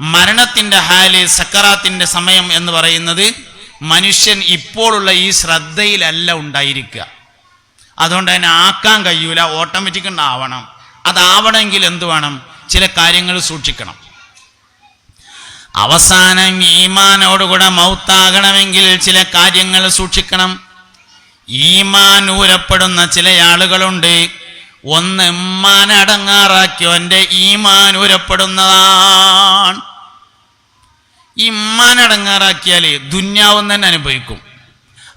മരണത്തിന്റെ ഹാൽ സക്കറാത്തിന്റെ സമയം എന്ന് പറയുന്നത് മനുഷ്യൻ ഇപ്പോഴുള്ള ഈ ശ്രദ്ധയിലല്ല ഉണ്ടായിരിക്കുക. അതുകൊണ്ട് തന്നെ ആക്കാൻ കഴിയൂല ഓട്ടോമാറ്റിക് ഉണ്ടാവണം അതാവണമെങ്കിൽ എന്ത് വേണം? ചില കാര്യങ്ങൾ സൂക്ഷിക്കണം. അവസാനം ഈമാനോടുകൂടെ മൗത്താകണമെങ്കിൽ ചില കാര്യങ്ങൾ സൂക്ഷിക്കണം. ഈമാൻ ഊരപ്പെടുന്ന ചില ആളുകളുണ്ട്. ഒന്ന് ഉമ്മാൻ അടങ്ങാറാക്കിയോ എന്റെ ഈമാൻ ഊരപ്പെടുന്നതാണ്. ഈ ഉമ്മാൻ അടങ്ങാറാക്കിയാൽ ദുന്യാവും തന്നെ അനുഭവിക്കും.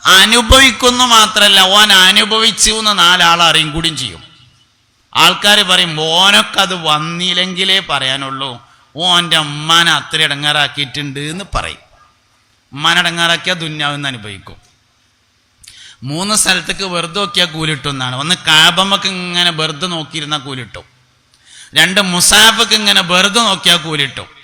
അനുഭവിക്കുന്നു മാത്രല്ല ഓൻ അനുഭവിച്ചു എന്ന് നാലാളറിയും കൂടിയും ചെയ്യും. ആൾക്കാർ പറയും ഓനൊക്കെ അത് വന്നില്ലെങ്കിലേ പറയാനുള്ളൂ. ഓന്റെ അമ്മാനെ അത്ര ഇടങ്ങാറാക്കിയിട്ടുണ്ട് എന്ന് പറയും. ഉമ്മാനടങ്ങാറാക്കിയാൽ ദുന്യാവെന്ന് അനുഭവിക്കും. മൂന്ന് സ്ഥലത്തേക്ക് വെറുതെ നോക്കിയാൽ കൂലിട്ടുന്നാണ് ഒന്ന് കാബമ്മക്ക് ഇങ്ങനെ വെറുതെ നോക്കിയിരുന്നാൽ കൂലിട്ടും. രണ്ട് മുസാഫക്ക് ഇങ്ങനെ വെറുതെ നോക്കിയാൽ കൂലിട്ടും.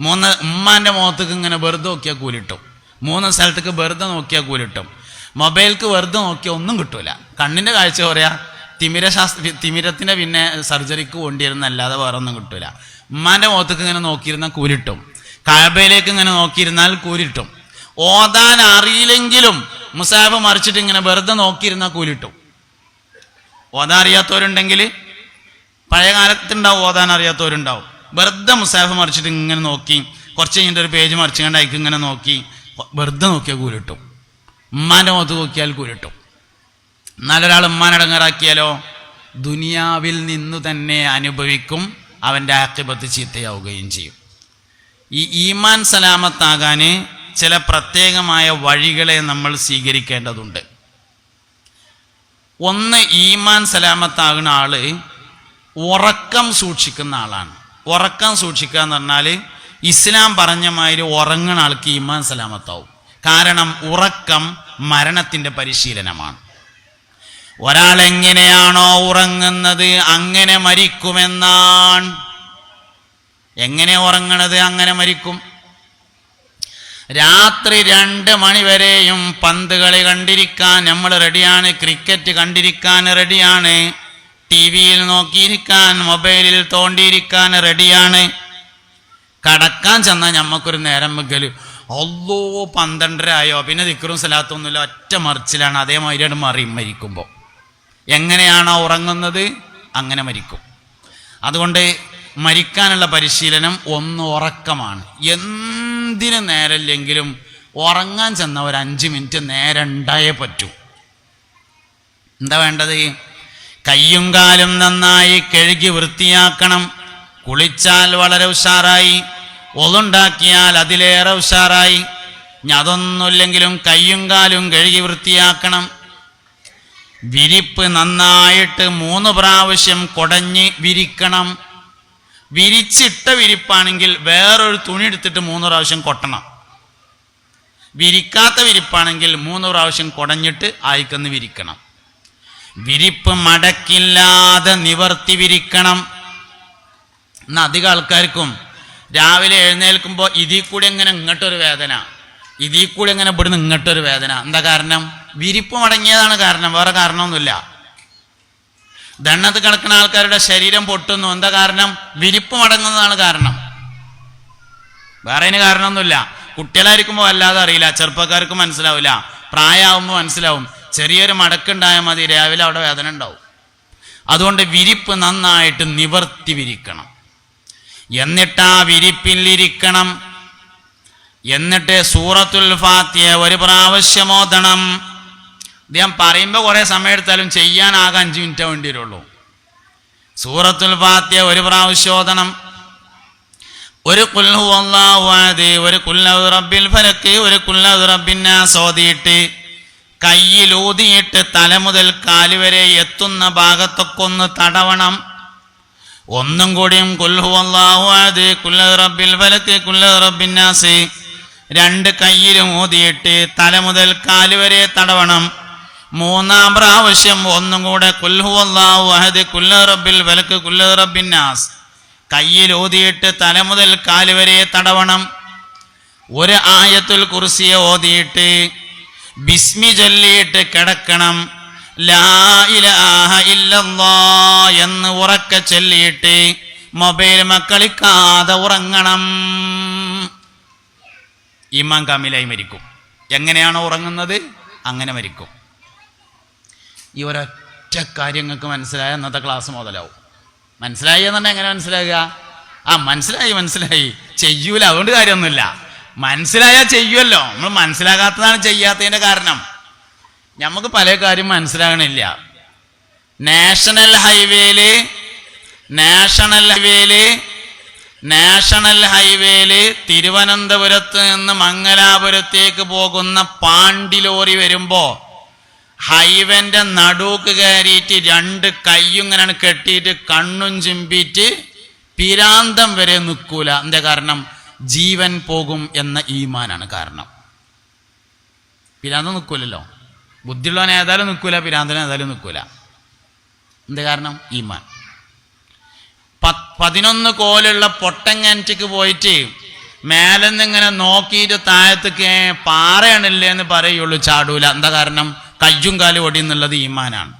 മൂന്ന് ഉമ്മാന്റെ മുഖത്തേക്ക് ഇങ്ങനെ വെറുതെ നോക്കിയാൽ കൂലിട്ടും. മൂന്ന് സ്ഥലത്തേക്ക് വെറുതെ നോക്കിയാൽ കൂലിട്ടും. മൊബൈൽക്ക് വെറുതെ നോക്കിയാൽ ഒന്നും കിട്ടൂല. കണ്ണിന്റെ കാഴ്ച പറയാ തിമിര ശാസ്ത്ര തിമിരത്തിന്റെ പിന്നെ സർജറിക്ക് കൊണ്ടിരുന്നല്ലാതെ വേറെ ഒന്നും കിട്ടൂല. ഉമ്മാന്റെ മുഖത്തേക്ക് ഇങ്ങനെ നോക്കിയിരുന്നാൽ കൂലിട്ടും. കാബയിലേക്ക് ഇങ്ങനെ നോക്കിയിരുന്നാൽ കൂലിട്ടും. ഓതാൻ അറിയില്ലെങ്കിലും മുസാഫ് മറിച്ചിട്ട് ഇങ്ങനെ വെറുതെ നോക്കിയിരുന്നാൽ കൂലിട്ടും. ഓതാൻ അറിയാത്തവരുണ്ടെങ്കിൽ പഴയ കാലത്തുണ്ടാവും ഓതാൻ അറിയാത്തവരുണ്ടാവും. വെറുതെ മുസാഫ് മറിച്ചിട്ട് ഇങ്ങനെ നോക്കി. കുറച്ച് കഴിഞ്ഞിട്ട് ഒരു പേജ് മറിച്ചുകൊണ്ട് അയക്ക് ഇങ്ങനെ നോക്കി. വെറുതെ നോക്കിയാൽ കൂലിട്ടും. ഉമ്മാന്റെ മുഖത്ത് നോക്കിയാൽ കൂലിട്ടും. എന്നാലൊരാൾ ഉമ്മാനടങ്ങാറാക്കിയാലോ ദുനിയാവിൽ നിന്നു തന്നെ അനുഭവിക്കും അവന്റെ ആക്കിബത്ത് ചീത്തയാവുകയും ചെയ്യും. ഈ ഈമാൻ സലാമത്താകാൻ ചില പ്രത്യേകമായ വഴികളെ നമ്മൾ സ്വീകരിക്കേണ്ടതുണ്ട്. ഒന്ന് ഈമാൻ സലാമത്താകുന്ന ആൾ ഉറക്കം സൂക്ഷിക്കുന്ന ആളാണ്. ഉറക്കം സൂക്ഷിക്കുക എന്ന് പറഞ്ഞാൽ ഇസ്ലാം പറഞ്ഞ മാതിരി ഉറങ്ങുന്ന ആൾക്ക് ഇമാൻ സലാമത്താവും. കാരണം ഉറക്കം മരണത്തിന്റെ പരിശീലനമാണ്. ഒരാൾ എങ്ങനെയാണോ ഉറങ്ങുന്നത് അങ്ങനെ മരിക്കുമെന്നാണ്. എങ്ങനെ ഉറങ്ങണത് അങ്ങനെ മരിക്കും. രാത്രി രണ്ട് മണിവരെയും പന്ത് കളി കണ്ടിരിക്കാൻ നമ്മൾ റെഡിയാണ് ക്രിക്കറ്റ് കണ്ടിരിക്കാൻ റെഡിയാണ് ടി വിയിൽ നോക്കിയിരിക്കാൻ മൊബൈലിൽ തോണ്ടിയിരിക്കാൻ റെഡിയാണ്. കടക്കാൻ ചെന്നാൽ ഞമ്മക്കൊരു നേരം വെക്കൽ. ഒല്ലോ പന്ത്രണ്ടര ആയോ പിന്നെ ദിക്കറും സ്ഥലത്തൊന്നുമില്ല ഒറ്റ മറിച്ചിലാണ് അതേമാതിരിയാണ് മറിയും മരിക്കുമ്പോൾ എങ്ങനെയാണോ ഉറങ്ങുന്നത് അങ്ങനെ മരിക്കും. അതുകൊണ്ട് മരിക്കാനുള്ള പരിശീലനം ഒന്ന് ഉറക്കമാണ്. എന്തിനു നേരമില്ലെങ്കിലും ഉറങ്ങാൻ ചെന്ന ഒരു അഞ്ച് മിനിറ്റ് നേരം ഉണ്ടായേ പറ്റൂ. എന്താ വേണ്ടത്? കയ്യും കാലും നന്നായി കഴുകി വൃത്തിയാക്കണം. കുളിച്ചാൽ വളരെ ഉഷാറായി. ഒതുണ്ടാക്കിയാൽ അതിലേറെ ഉഷാറായി. അതൊന്നുമില്ലെങ്കിലും കയ്യും കാലും കഴുകി വൃത്തിയാക്കണം. വിരിപ്പ് നന്നായിട്ട് മൂന്ന് പ്രാവശ്യം കുടഞ്ഞ് വിരിക്കണം. വിരിച്ചിട്ട വിരിപ്പാണെങ്കിൽ വേറൊരു തുണി എടുത്തിട്ട് മൂന്ന് പ്രാവശ്യം കൊട്ടണം. വിരിക്കാത്ത വിരിപ്പാണെങ്കിൽ മൂന്ന് പ്രാവശ്യം കുടഞ്ഞിട്ട് ആയിക്കൊന്ന് വിരിക്കണം. വിരിപ്പ് മടക്കില്ലാതെ നിവർത്തി വിരിക്കണം എന്ന അധികം ആൾക്കാർക്കും രാവിലെ എഴുന്നേൽക്കുമ്പോൾ ഇതിൽ കൂടി എങ്ങനെ ഇങ്ങോട്ടൊരു വേദന ഇതിൽ കൂടി എങ്ങനെ ഇവിടുന്ന് ഇങ്ങോട്ടൊരു വേദന. എന്താ കാരണം? വിരിപ്പ് മടങ്ങിയതാണ് കാരണം വേറെ കാരണമൊന്നുമില്ല. ദണ്ണത്ത് കിടക്കുന്ന ആൾക്കാരുടെ ശരീരം പൊട്ടുന്നു. എന്താ കാരണം? വിരിപ്പ് മടങ്ങുന്നതാണ് കാരണം. വേറെ അതിന് കാരണമൊന്നുമില്ല. കുട്ടികളായിരിക്കുമ്പോൾ വല്ലാതെ അറിയില്ല. ചെറുപ്പക്കാർക്ക് മനസ്സിലാവില്ല. പ്രായമാകുമ്പോൾ മനസ്സിലാവും. ചെറിയൊരു മടക്കുണ്ടായാൽ മതി രാവിലെ അവിടെ വേദന ഉണ്ടാവും. അതുകൊണ്ട് വിരിപ്പ് നന്നായിട്ട് നിവർത്തി വിരിക്കണം. എന്നിട്ട് ആ വിരിപ്പിലിരിക്കണം. എന്നിട്ട് സൂറത്തുൽ ഫാത്തിയ ഒരു പ്രാവശ്യം ഓതണം. ഇദ്ദേഹം പറയുമ്പോൾ കുറേ സമയം എടുത്താലും ചെയ്യാനാകെ അഞ്ച് മിനിറ്റ് വേണ്ടി വരുള്ളൂ സൂറത്തുൽ ഫാത്തിയ ഒരു പ്രാവശ്യം ഓതണം. ഒരു കുല്ലു അള്ളാഹുവാദ് ഒരു കുല്ലു റബ്ബിൽ ഫലക്ക് ഒരു കുല്ലു റബ്ബിന്നാ ഓതിയിട്ട് കയ്യിലൂതിയിട്ട് തല മുതൽ കാൽ വരെ എത്തുന്ന ഭാഗത്തൊക്കെ ഒന്ന് തടവണം. ഒന്നും കൂടിയും കുൽഹു അള്ളാഹുവാദ് കുല്ലഹു റബ്ബിൽ രണ്ട് കയ്യിലും ഊതിയിട്ട് തല മുതൽ കാൽ വരെ തടവണം. മൂന്നാം പ്രാവശ്യം ഒന്നും കൂടെ കുൽഹു അള്ളാഹു അഹദ് കുല്ലഹു റബ്ബിൽ കയ്യിൽ ഓതിയിട്ട് തല മുതൽ കാൽ വരെ തടവണം. ഒരു ആയത്തുൽ കുറിസിയെ ഓതിയിട്ട് ബിസ്മി ചൊല്ലിയിട്ട് കിടക്കണം. എന്ന് ഉറക്കെ ചൊല്ലിയിട്ട് മൊബൈൽ മക്കളിക്കാതെ ഉറങ്ങണം. ഇമാം കാമിലായി മരിക്കും. എങ്ങനെയാണോ ഉറങ്ങുന്നത്? അങ്ങനെ മരിക്കും. ഈ ഒരൊറ്റ കാര്യങ്ങൾക്ക് മനസ്സിലായ അന്നത്തെ ക്ലാസ് മുതലാവും. മനസ്സിലായി എന്നുണ്ടെങ്കിൽ എങ്ങനെ മനസ്സിലാകുക ആ മനസ്സിലായി മനസ്സിലായി. ചെയ്യൂല അതുകൊണ്ട് കാര്യമൊന്നുമില്ല. മനസ്സിലായാൽ ചെയ്യുമല്ലോ നമ്മൾ മനസ്സിലാകാത്തതാണ് ചെയ്യാത്തതിന്റെ കാരണം. നമുക്ക് പല കാര്യം മനസ്സിലാകണില്ല. നാഷണൽ ഹൈവേയിൽ നാഷണൽ ഹൈവേയിൽ നാഷണൽ ഹൈവേയിൽ തിരുവനന്തപുരത്ത് നിന്ന് മംഗലാപുരത്തേക്ക് പോകുന്ന പാണ്ടി ലോറി വരുമ്പോ ഹൈവേന്റെ നടുക്ക് കയറിയിട്ട് രണ്ട് കൈയും ഇങ്ങനെ കെട്ടിയിട്ട് കണ്ണും ചിമ്പിയിട്ട് പിരാന്തം വരെ നിൽക്കൂല എന്താ കാരണം? ജീവൻ പോകും എന്ന ഈമാനാണ് കാരണം. പിരാന്തം നിൽക്കൂലല്ലോ ബുദ്ധിയുള്ളവൻ ഏതായാലും നിൽക്കൂല പിരാന്തനെ ഏതായാലും നിൽക്കൂല എന്ത് കാരണം? ഈമാൻ. പതിനൊന്ന് കോലുള്ള പൊട്ടങ്ങാന്റിക്ക് പോയിട്ട് മേലെന്ന് ഇങ്ങനെ നോക്കിയിട്ട് താഴത്തേക്ക് പാറയാണില്ലേ എന്ന് പറയുള്ളൂ ചാടൂല. എന്താ കാരണം? കയ്യും കാലും ഒടിയെന്നുള്ളത് ഈമാനാണ്.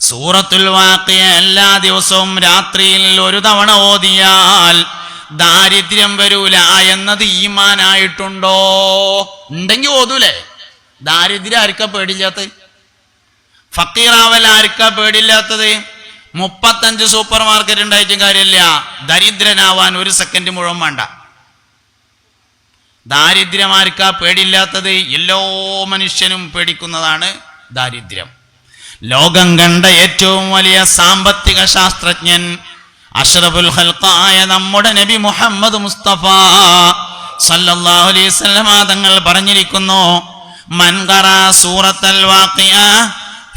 സൂറത്തുൽ വാക്കിയ എല്ലാ ദിവസവും രാത്രിയിൽ ഒരു തവണ ഓതിയാൽ ദാരിദ്ര്യം വരൂല എന്നത് ഈമാനായിട്ടുണ്ടോ? ഉണ്ടെങ്കിൽ ഓതൂലേ. ദാരിദ്ര്യം ആർക്ക പേടില്ലാത്തത്? ഫക്കീറാവൽ ആർക്കാ പേടില്ലാത്തത്? മുപ്പത്തഞ്ച് സൂപ്പർ മാർക്കറ്റ് ഉണ്ടായിട്ടും കാര്യമില്ല. ദരിദ്രനാവാൻ ഒരു സെക്കൻഡ് മുഴുവൻ വേണ്ട. ദാരിദ്ര്യം ആർക്ക പേടില്ലാത്തത്? എല്ലാ മനുഷ്യനും പേടിക്കുന്നതാണ് ദാരിദ്ര്യം. ലോകം കണ്ട ഏറ്റവും വലിയ സാമ്പത്തിക ശാസ്ത്രജ്ഞൻ അഷ്റഫുൽ ഖൽഖായ നമ്മുടെ നബി മുഹമ്മദ് മുസ്തഫ സല്ലല്ലാഹു അലൈഹി വസല്ലമ തങ്ങൾ പറഞ്ഞിരിക്കുന്നു മൻ ഖറ സൂറത്തൽ വാഖിയ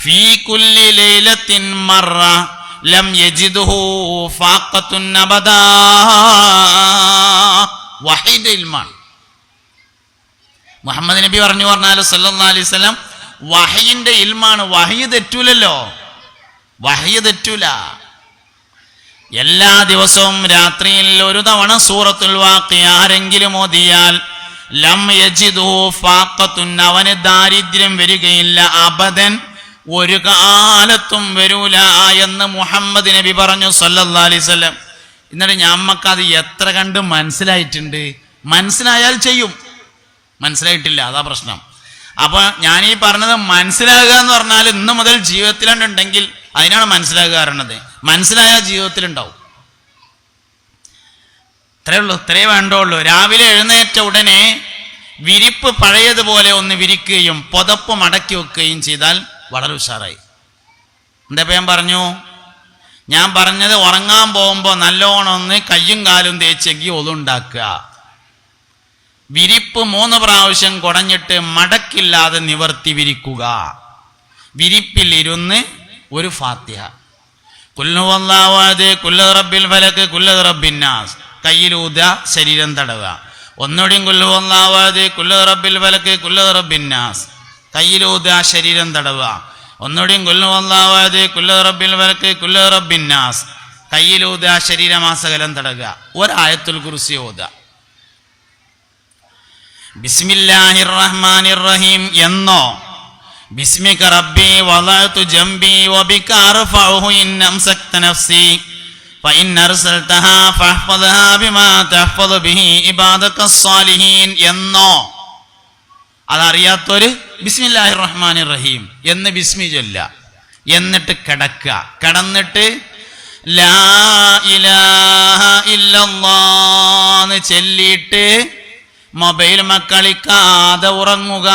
ഫീ കുല്ലി ലൈലത്തിൻ മറ ലം യജിദുഹു ഫാഖത്തുൻ അബദാ വഹീദ് ഇൽമാണ് മുഹമ്മദ് നബി പറഞ്ഞു പറഞ്ഞാൽ സല്ലല്ലാഹു അലൈഹി വസല്ലം വഹയിന്റെ ഇൽമാണ് വഹയ് തെറ്റൂലല്ലോ. വഹയ് തെറ്റൂല. എല്ലാ ദിവസവും രാത്രിയിൽ ഒരു തവണ സൂറത്തുൽ വാക്കി ആരെങ്കിലും ഓതിയാൽ ലം യജിദു ഫാക്കത്തുൻ അവന് ദാരിദ്ര്യം വരികയില്ല അബദൻ ഒരു കാലത്തും വരൂല എന്ന് മുഹമ്മദ് നബി പറഞ്ഞു സല്ലല്ലാ അലൈഹി വസല്ലം. ഞമ്മക്ക് അത് എത്ര കണ്ട് മനസ്സിലായിട്ടുണ്ട്? മനസ്സിലായാൽ ചെയ്യും. മനസ്സിലായിട്ടില്ല അതാ പ്രശ്നം. അപ്പൊ ഞാൻ ഈ പറഞ്ഞത് മനസ്സിലാകുക എന്ന് പറഞ്ഞാൽ ഇന്ന് മുതൽ ജീവിതത്തിലുണ്ടെങ്കിൽ അതിനാണ് മനസ്സിലാക്കുക കാരണത് മനസ്സിലായ ജീവിതത്തിലുണ്ടാവും. ഇത്രേ ഉള്ളൂ ഇത്രേ വേണ്ടുള്ളൂ. രാവിലെ എഴുന്നേറ്റ ഉടനെ വിരിപ്പ് പഴയതുപോലെ ഒന്ന് വിരിക്കുകയും പുതപ്പ് മടക്കി വെക്കുകയും ചെയ്താൽ വളരെ ഉഷാറായി. എന്താ ഞാൻ പറഞ്ഞു? ഞാൻ പറഞ്ഞത് ഉറങ്ങാൻ പോകുമ്പോൾ നല്ലോണം ഒന്ന് കയ്യും കാലും തേച്ചെങ്കി ഒതുണ്ടാക്കുക വിരിപ്പ് മൂന്ന് പ്രാവശ്യം കുടഞ്ഞിട്ട് മടക്കില്ലാതെ നിവർത്തി വിരിക്കുക. വിരിപ്പിൽ ഇരുന്ന് ഒരു ഫാത്തിഹ. കുല്ലുവല്ലാവാതെ കുല്ലത് റബ്ബിൽ ഫലക്ക് കുല്ലത് റബ്ബിന്നാസ് കയ്യിലൂത ശരീരം തടവുക. ഒന്നുകൂടിയും കുല്ലുവല്ലാവാതെ കുല്ലത് റബ്ബിൽ ഫലക്ക് കുല്ലത് റബ്ബിന്നാസ് കയ്യിലൂത ശരീരം തടവുക. ഒന്നുകൂടിയും കുല്ലുവല്ലാവാതെ കുല്ലത് റബ്ബിൽ ഫലക്ക് കുല്ലത് റബ്ബിന്നാസ് കയ്യിലൂത ശരീരമാസകലം തടവുക. ഒരായത്തുൽ കുറിസി ഓത. ബിസ്മില്ലാഹിർ റഹ്മാനിർ റഹീം എന്നോ ബിസ്മിക റബ്ബി വളഅതു ജംബി വബിക അർഫഉഹു ഇൻ അംസക്ത നഫ്സി فإن أرسلتها فاحفظها بما تحفظ به عبادك الصالحين എന്നോ അതറിയാത്തൊരു ബിസ്മില്ലാഹിർ റഹ്മാനിർ റഹീം എന്ന് ബിസ്മി ചൊല്ല എന്നിട്ട് കിടക്കുക കിടന്നിട്ട് ലാ ഇലാഹ ഇല്ലല്ലാന്ന് ചൊല്ലിയിട്ട് മൊബൈൽ മക്കളിക്കാതെ ഉറങ്ങുക